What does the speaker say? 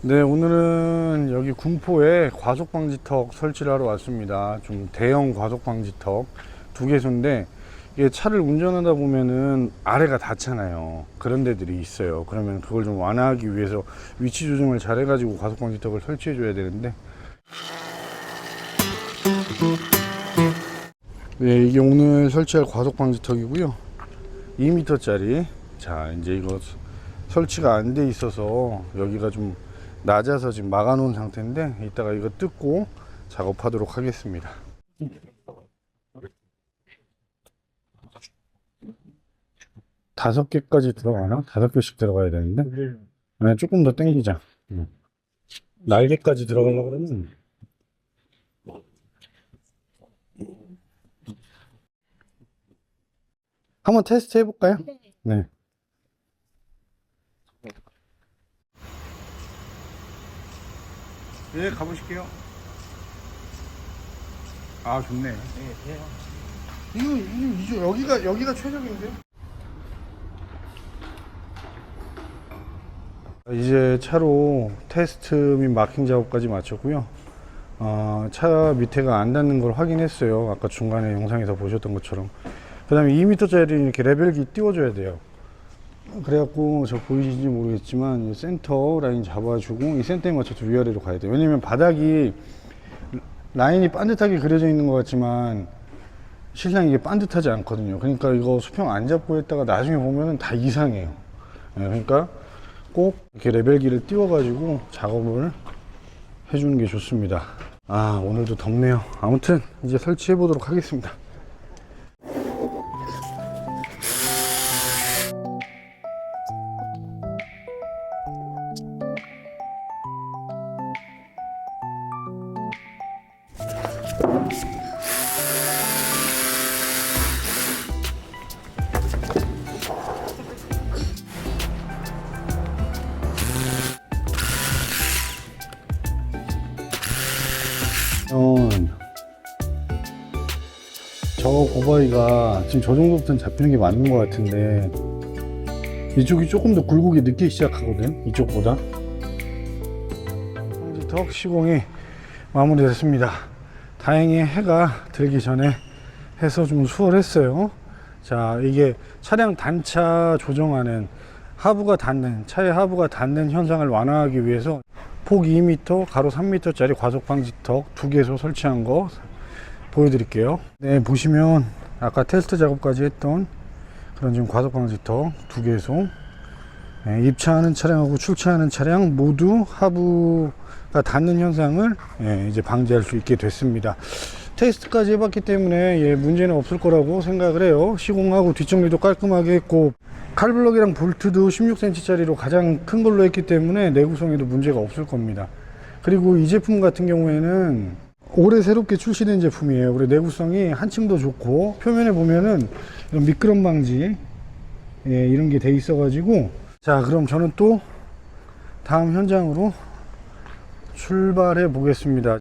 네, 오늘은 여기 군포에 과속방지턱 설치를 하러 왔습니다. 좀 대형 과속방지턱 두 개소인데 이게 차를 운전하다 보면은 아래가 닿잖아요. 그런 데들이 있어요. 그러면 그걸 좀 완화하기 위해서 위치 조정을 잘 해가지고 과속방지턱을 설치해 줘야 되는데 네, 이게 오늘 설치할 과속방지턱이고요. 2m짜리. 자, 이제 이거 설치가 안 돼 있어서 여기가 좀 낮아서 지금 막아 놓은 상태인데 이따가 이거 뜯고 작업하도록 하겠습니다. 다섯 개까지 들어가나? 다섯 개씩 들어가야 되는데? 네, 조금 더 당기자. 음. 날개까지 들어가려고 그러면 한번 테스트 해볼까요? 네. 네, 가보실게요. 아, 좋네. 이거, 이거, 이거, 여기가, 여기가 최적인데요? 이제 차로 테스트 및 마킹 작업까지 마쳤고요. 어, 차 밑에가 안 닿는 걸 확인했어요. 아까 중간에 영상에서 보셨던 것처럼. 그 다음에 2m짜리 이렇게 레벨기 띄워줘야 돼요. 그래갖고 저 보이시는지 모르겠지만 이 센터 라인 잡아주고 이 센터에 맞춰서 위아래로 가야 돼요. 왜냐면 바닥이 라인이 반듯하게 그려져 있는 것 같지만 실상 이게 반듯하지 않거든요. 그러니까 이거 수평 안 잡고 했다가 나중에 보면은 다 이상해요. 예, 그러니까 꼭 이렇게 레벨기를 띄워 가지고 작업을 해주는 게 좋습니다. 아 오늘도 덥네요. 아무튼 이제 설치해 보도록 하겠습니다. 저 고바위가 지금 저 정도부터는 잡히는 게 맞는 것 같은데 이쪽이 조금 더 굴곡이 늦게 시작하거든 이쪽보다. 턱 시공이 마무리됐습니다 다행히 해가 들기 전에 해서 좀 수월했어요 자 이게 차량 단차 조정하는 하부가 닿는 차의 하부가 닿는 현상을 완화하기 위해서 폭 2m, 가로 3m짜리 과속 방지턱 두 개소 설치한 거 보여드릴게요. 네, 보시면 아까 테스트 작업까지 했던 그런 지금 과속 방지턱 두 개소 네, 입차하는 차량하고 출차하는 차량 모두 하부가 닿는 현상을 예, 이제 방지할 수 있게 됐습니다. 테스트까지 해봤기 때문에 예, 문제는 없을 거라고 생각을 해요. 시공하고 뒷정리도 깔끔하게 했고 칼블럭이랑 볼트도 16cm짜리로 가장 큰 걸로 했기 때문에 내구성에도 문제가 없을 겁니다. 그리고 이 제품 같은 경우에는 올해 새롭게 출시된 제품이에요. 그리고 내구성이 한층 더 좋고 표면에 보면은 이런 미끄럼 방지 예, 이런 게 돼 있어 가지고 자 그럼 저는 또 다음 현장으로 출발해 보겠습니다.